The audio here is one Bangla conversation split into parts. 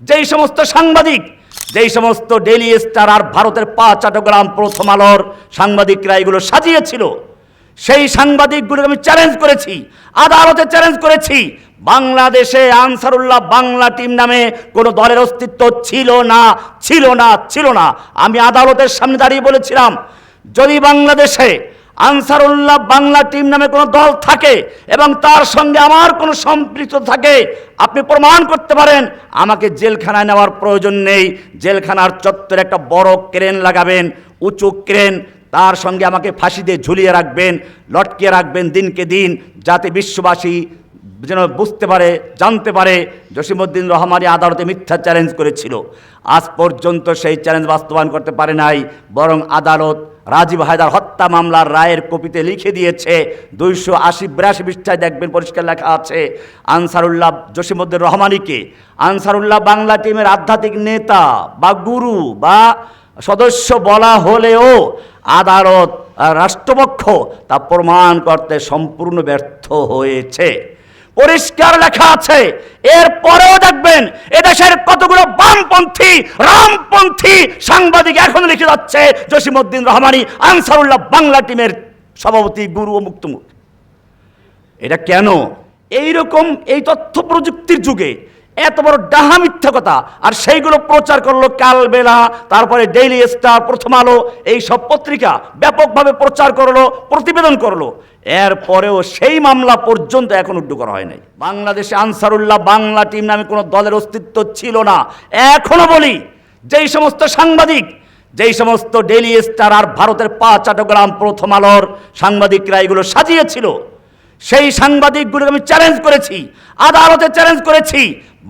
যেই সমস্ত সাংবাদিক, যেই সমস্ত ডেইলি স্টার আর ভারতের পা চট্টগ্রাম প্রথম আলোর সাংবাদিকরা এগুলো সাজিয়েছিল, সেই সাংবাদিকগুলোকে আমি চ্যালেঞ্জ করেছি, আদালতে চ্যালেঞ্জ করেছি। বাংলাদেশে আনসারুল্লাহ বাংলা টিম নামে কোনো দলের অস্তিত্ব ছিল না ছিল না ছিল না। আমি আদালতের সামনে দাঁড়িয়ে বলেছিলাম, যদি বাংলাদেশে আনসারুল্লাহ বাংলা টিম নামে কোনো দল থাকে এবং তার সঙ্গে আমার কোনো সম্পৃক্ত থাকে, আপনি প্রমাণ করতে পারেন, আমাকে জেলখানায় নেওয়ার প্রয়োজন নেই। জেলখানার চত্বরে একটা বড় ক্রেন লাগাবেন, উঁচু ক্রেন, তার সঙ্গে আমাকে ফাঁসি দিয়ে ঝুলিয়ে রাখবেন, লটকিয়ে রাখবেন দিনকে দিন, যাতে বিশ্ববাসী যেন বুঝতে পারে, জানতে পারে জসিমউদ্দিন রহমানি আদালতে মিথ্যা চ্যালেঞ্জ করেছিল। আজ পর্যন্ত সেই চ্যালেঞ্জ বাস্তবায়ন করতে পারে নাই, বরং আদালত রাজীব হায়দার হত্যা মামলার রায়ের কপিতে লিখে দিয়েছে দুইশো আশি বিরাশি পৃষ্ঠায় দেখবেন পরিষ্কার লেখা আছে। আনসারুল্লাহ জসিমউদ্দিন রহমানিকে আনসারুল্লাহ বাংলা টিমের আধ্যাত্মিক নেতা বা গুরু বা সদস্য বলা হলেও আদালত, রাষ্ট্রপক্ষ তা প্রমাণ করতে সম্পূর্ণ ব্যর্থ হয়েছে। পরিষ্কার লেখা আছে। এর পরেও দেখবেন এদেশের কতগুলো বামপন্থী, রামপন্থী সাংবাদিক এখন লিখে যাচ্ছে জসিমউদ্দিন রহমানি, আনসারুল্লাহ বাংলা টিমের সভাপতি গুরু ও মুক্তমুখ। এটা কেন? এইরকম এই তথ্য প্রযুক্তির যুগে এত বড় ডাহা মিথ্যা কথা। আর সেইগুলো প্রচার করল কালবেলা তারপরে ডেইলি স্টার প্রথম আলো, এই সব পত্রিকা ব্যাপকভাবে প্রচার করল, প্রতিবেদন করল। এরপরেও সেই মামলা পর্যন্ত এখন উড্ডু করা হয় নাই। বাংলাদেশে আনসারুল্লাহ, বাংলা টিম নামে কোনো দলের অস্তিত্ব ছিল না। এখনও বলি, যেই সমস্ত সাংবাদিক, যেই সমস্ত ডেইলি স্টার আর ভারতের পা চট্টগ্রাম প্রথম আলোর সাংবাদিকরা এগুলো সাজিয়েছিল সেই সাংবাদিকগুলোকে আমি চ্যালেঞ্জ করেছি, আদালতে চ্যালেঞ্জ করেছি।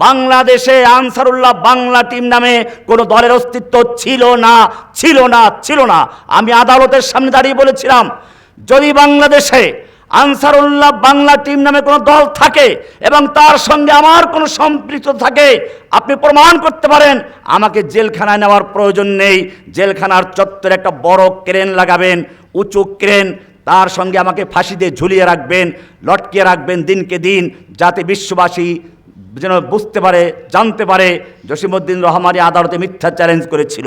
বাংলাদেশে আনসারুল্লাহ বাংলা টিম নামে কোনো দলের অস্তিত্ব ছিল না ছিল না ছিল না। আমি আদালতের সামনে দাঁড়িয়ে বলেছিলাম, যদি বাংলাদেশে আনসারুল্লাহ বাংলা টিম নামে কোনো দল থাকে এবং তার সঙ্গে আমার কোনো সম্পৃক্ত থাকে, আপনি প্রমাণ করতে পারেন, আমাকে জেলখানায় নেওয়ার প্রয়োজন নেই। জেলখানার চত্বরে একটা বড় ক্রেন লাগাবেন, উঁচু ক্রেন তার সঙ্গে আমাকে ফাঁসি দিয়ে ঝুলিয়ে রাখবেন, লটকিয়ে রাখবেন দিনকে দিন, যাতে বিশ্ববাসী যেন বুঝতে পারে, জানতে পারে জসিমউদ্দিন রহমানি আদালতে মিথ্যা চ্যালেঞ্জ করেছিল।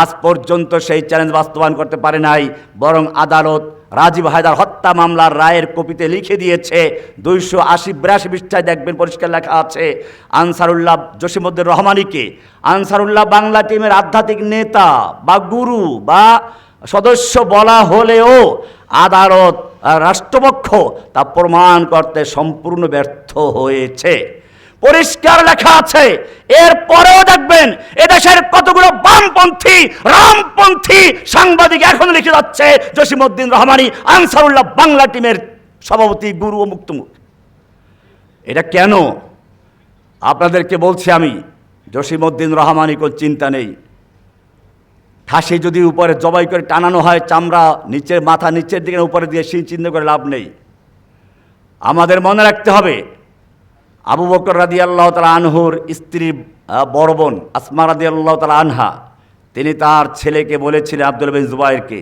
আজ পর্যন্ত সেই চ্যালেঞ্জ বাস্তবায়ন করতে পারে নাই, বরং আদালত রাজীব হায়দার হত্যা মামলার রায়ের কপিতে লিখে দিয়েছে, দুইশো আশি বিরাশি পৃষ্ঠায় দেখবেন পরিষ্কার লেখা আছে, আনসারুল্লাহ জসিমউদ্দিন রহমানিকে। আনসারুল্লাহ বাংলা টিমের আধ্যাত্মিক নেতা বা গুরু বা সদস্য বলা হলেও আদালত রাষ্ট্রপক্ষ তা প্রমাণ করতে সম্পূর্ণ ব্যর্থ হয়েছে। পরিষ্কার লেখা আছে এর পরেও দেখবেন এদেশের কতগুলো বামপন্থী, রামপন্থী সাংবাদিক এখন লিখে যাচ্ছে, জসিমউদ্দিন রহমানি, আনসারুল্লাহ বাংলা টিমের সভাপতি গুরু ও মুক্তমুখ এটা কেন? আপনাদেরকে বলছি আমি, জসিমউদ্দিন রহমানি কোন চিন্তা নেই। ঠাসে যদি উপরে জবাই করে টানানো হয়, চামড়া নিচের মাথা নিচের দিকে উপরে দিয়ে সেই চিন্তা করে লাভ নেই। আমাদের মনে রাখতে হবে, আবু বকর রাদি আল্লাহ তালা আনহুর স্ত্রী বড় বোন আসমা রাদি আল্লাহ তালা আনহা, তিনি তার ছেলেকে বলেছিলেন আব্দুল বিন জুবাইরকে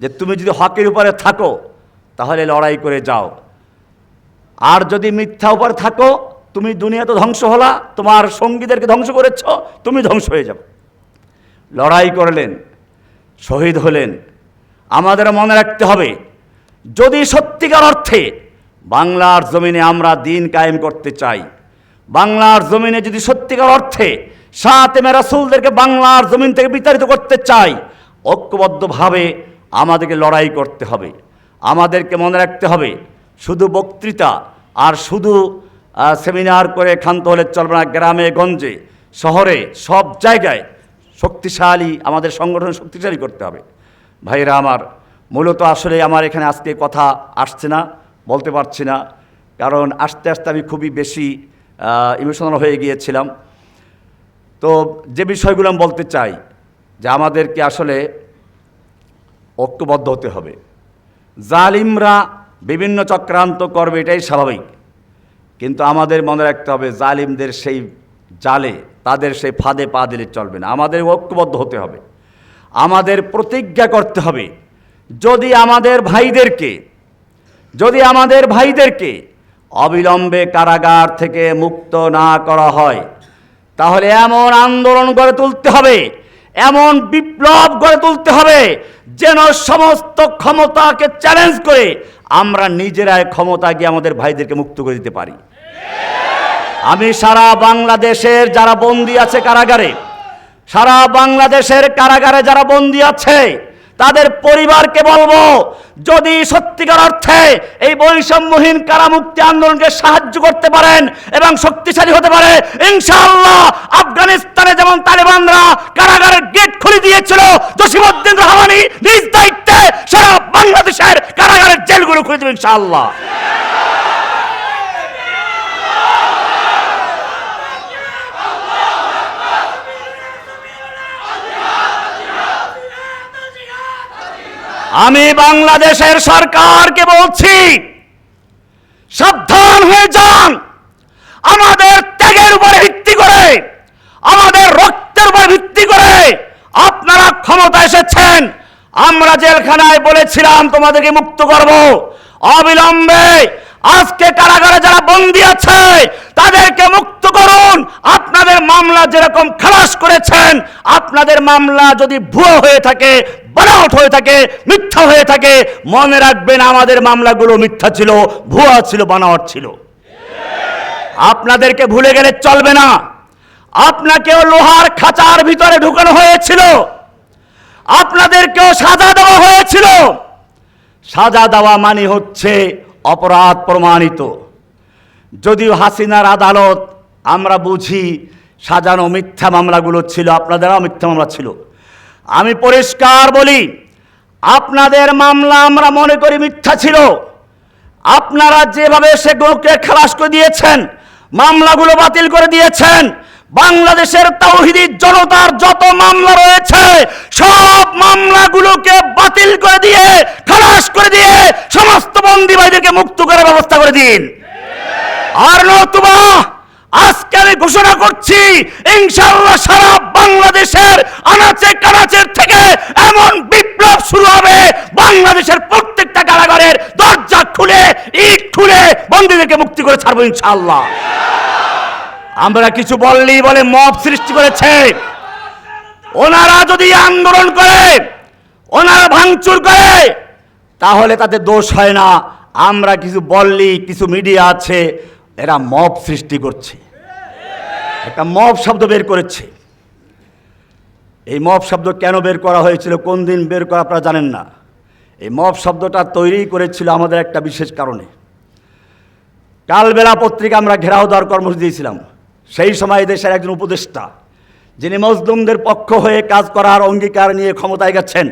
যে, তুমি যদি হকের উপরে থাকো, তাহলে লড়াই করে যাও। আর যদি মিথ্যা উপরে থাকো, তুমি দুনিয়াতে ধ্বংস হলা, তোমার সঙ্গীদেরকে ধ্বংস করেছ, তুমি ধ্বংস হয়ে যাবে। লড়াই করলেন, শহীদ হলেন। আমাদের মনে রাখতে হবে, যদি সত্যিকার অর্থে বাংলার জমিনে আমরা দিন কায়েম করতে চাই, বাংলার জমিনে যদি সত্যিকার অর্থে সাত মে রাসুলদেরকে বাংলার জমিন থেকে বিতাড়িত করতে চাই, ঐক্যবদ্ধভাবে আমাদেরকে লড়াই করতে হবে। আমাদেরকে মনে রাখতে হবে, শুধু বক্তৃতা আর শুধু সেমিনার করে ক্ষান্ত হলে চলবে না। গ্রামে, গঞ্জে, শহরে, সব জায়গায় শক্তিশালী, আমাদের সংগঠন শক্তিশালী করতে হবে। ভাইরা আমার, মূলত আসলে আমার এখানে আজকে কথা আসছে না, বলতে পারছি না, কারণ আস্তে আস্তে আমি খুবই বেশি ইমোশনাল হয়ে গিয়েছিলাম। তো যে বিষয়গুলো আমি বলতে চাই, যে আমাদেরকে আসলে ঐক্যবদ্ধ হতে হবে। জালিমরা বিভিন্ন চক্রান্ত করবে, এটাই স্বাভাবিক। কিন্তু আমাদের মনে রাখতে হবে, জালিমদের সেই জালে তাদের সেই ফাঁদে পা দিলে চলবে না। আমাদের ঐক্যবদ্ধ হতে হবে। আমাদের প্রতিজ্ঞা করতে হবে। যদি আমাদের ভাইদেরকে, যদি আমাদের ভাইদেরকে অবিলম্বে কারাগার থেকে মুক্ত না করা হয়, তাহলে এমন আন্দোলন গড়ে তুলতে হবে, এমন বিপ্লব গড়ে তুলতে হবে যেন সমস্ত ক্ষমতাকে চ্যালেঞ্জ করে আমরা নিজেরাই ক্ষমতা গিয়ে আমাদের ভাইদেরকে মুক্ত করে দিতে পারি। আমি সারা বাংলাদেশের যারা বন্দী আছে কারাগারে, সারা বাংলাদেশের কারাগারে যারা বন্দী আছে, তাদের পরিবারকে বলব, যদি সত্যিকার অর্থে এই বৈষম্যহীন কারামুক্তি আন্দোলনকে সাহায্য করতে পারেন এবং শক্তিশালী হতে পারে, ইনশাআল্লাহ আফগানিস্তানে যেমন তালেবানরা কারাগারের গেট খুলে দিয়েছিল, জসিমউদ্দিন রহমানি নিজ দায়িত্বে সারা বাংলাদেশের কারাগারের জেলগুলো খুলে দেবে, ইনশাআল্লাহ। আমি বাংলাদেশের সরকারকে বলছি, সাবধান হয়ে যান। আমাদের ত্যাগের উপর ভিত্তি করে, আমাদের রক্তের উপর ভিত্তি করে আপনারা ক্ষমতা এসেছেন। আমরা জেলখানায় বলেছিলাম, তোমাদেরকে মুক্ত করব। অবিলম্বে আজকে কারাগারে যারা বন্দী আছে, তাদেরকে মুক্ত করুন। আপনাদের মামলা যেরকম খালাস করেছেন, আপনাদের মামলা যদি ভুয়ো হয়ে থাকে বানাউট হয়ে থাকে, মিথ্যা হয়ে থাকে, মনে রাখবেন আমাদের মামলাগুলো মিথ্যা ছিল, ভুয়া ছিল বানাওয়াট ছিল। আপনাদেরকে ভুলে গেলে চলবে না। আপনাকেও লোহার খাঁচার ভিতরে ঢুকানো হয়েছিল। আপনাদেরকেও সাজা দেওয়া হয়েছিল। সাজা দেওয়া মানে হচ্ছে অপরাধ প্রমাণিত। যদিও হাসিনার আদালত, আমরা বুঝি সাজানো মিথ্যা মামলাগুলো ছিল, আপনাদেরও মিথ্যা মামলা ছিল। আমি পরিষ্কার বলি, আপনাদের মামলা আমরা মনে করি মিথ্যা ছিল। আপনারা যেভাবে সেগুলোকে খালাস করে দিয়েছেন, মামলাগুলো বাতিল করে দিয়েছেন বাংলাদেশের তাওহিদি জনতার যত মামলা রয়েছে, সব মামলাগুলোকে বাতিল করে দিয়ে, খালাস করে দিয়ে সমস্ত বন্দী ভাইদেরকে মুক্ত করার ব্যবস্থা করে দিন। আর নতুবা, আজকে আমি ঘোষণা করছি ইনশাল্লাহ সারা বাংলাদেশের আনাচে কানাচের থেকে এমন বিপ্লব শুরু হবে, বাংলাদেশের প্রত্যেকটা কারাগারের দরজা খুলে, ইট খুলে বন্দীদেরকে মুক্তি করে ছাড়বো ইনশাআল্লাহ। আমরা কিছু বললেই বলে, মব সৃষ্টি করেছে। ওনারা যদি আন্দোলন করে, ওনারা ভাঙচুর করে, তাহলে তাতে দোষ হয় না। আমরা কিছু বললি কিছু মিডিয়া আছে, এরা মব সৃষ্টি করছে। একটা মব শব্দ বের করেছে। এই মব শব্দ কেন বের করা হয়েছিল, কোন দিন বের করা আপনারা জানেন না। এই মব শব্দটা তৈরি করেছিল আমাদের একটা বিশেষ কারণে। কালবেলা পত্রিকা আমরা ঘেরাও দেওয়ার কর্মসূচি দিয়েছিলাম। সেই সময় দেশের একজন উপদেষ্টা, যিনি মজলুমদের পক্ষ হয়ে কাজ করার অঙ্গীকার নিয়ে ক্ষমতায় গেছেন,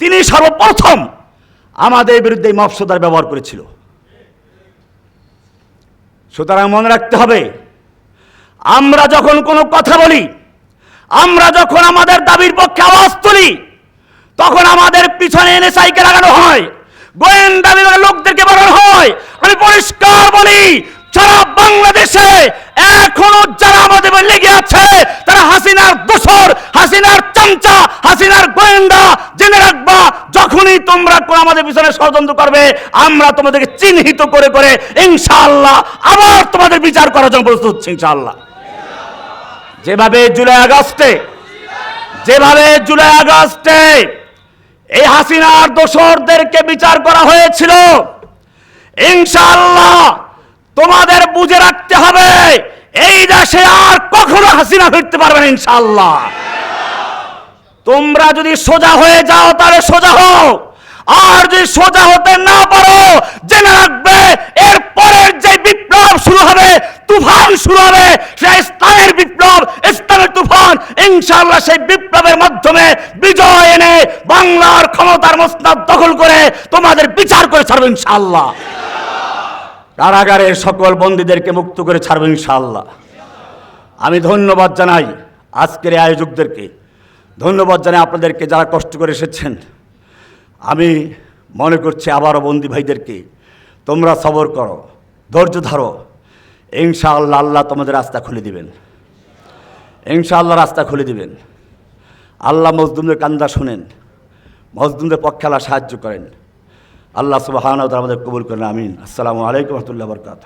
তিনি সর্বপ্রথম আমাদের বিরুদ্ধে মফসদার ব্যবহার করেছিল। সুতরাং মনে রাখতে হবে, আমরা যখন কোনো কথা বলি, আমরা যখন আমাদের দাবির পক্ষে আওয়াজ তুলি, তখন আমাদের পিছনে এনে সাইকেল লাগানো হয়, গোয়েন্দা বিভাগের লোকদেরকে বানানো হয়, আমি পরিষ্কার বলি সারা বাংলাদেশে এখনও যারা আমাদের উপর লেগে আছে তারা হাসিনার দোসর হাসিনার চামচা হাসিনার গোয়েন্দা জেনে রাখবা, যখনই তোমরা আমাদের পিছনে ষড়যন্ত্র করবে, আমরা তোমাদেরকে চিহ্নিত করে করে আবার তোমাদের বিচার করার জন্য প্রস্তুত হচ্ছে যেভাবে জুলাই আগস্টে, যেভাবে জুলাই আগস্টে এই হাসিনার দোসরদেরকে বিচার করা হয়েছিল, ইনশাআল্লাহ তোমাদের বুঝে রাখতে হবে, এই দেশে আর কখনো হাসিনা ফিরতে পারবে না, ইনশাআল্লাহ। তোমরা যদি সোজা হয়ে যাও, তাহলে সোজা হও। আর যদি সোজা হতে না পারো, জেনে রাখবে, এর পরের যে বিপ্লব শুরু হবে, তুফান শুরু হবে সেই ইসলামের বিপ্লব ইসলামের তুফান, ইনশাআল্লাহ সেই বিপ্লবের মাধ্যমে বিজয় এনে বাংলার ক্ষমতার মসনাদ দখল করে তোমাদের বিচার করে ছাড়বে ইনশাআল্লাহ। কারাগারের সকল বন্দীদেরকে মুক্ত করে ছাড়বে ইনশাআল্লাহ। আমি ধন্যবাদ জানাই আজকের আয়োজকদেরকে। ধন্যবাদ জানাই আপনাদেরকে যারা কষ্ট করে এসেছেন। আমি মনে করছি আবারও বন্দি ভাইদেরকে, তোমরা সবর করো, ধৈর্য ধরো। ইনশাআল্লাহ আল্লাহ তোমাদের রাস্তা খুলে দিবেন। ইনশাআল্লাহ রাস্তা খুলে দিবেন। আল্লাহ মজদুমদের কান্দা শুনেন মজদুমদের পক্ষে আল্লাহ সাহায্য করেন। আল্লাহ সুবাহ আমাদের কবুল করেন, আমিন। আসসালামু আলাইকুম রহমতুল্লাহ বরকাত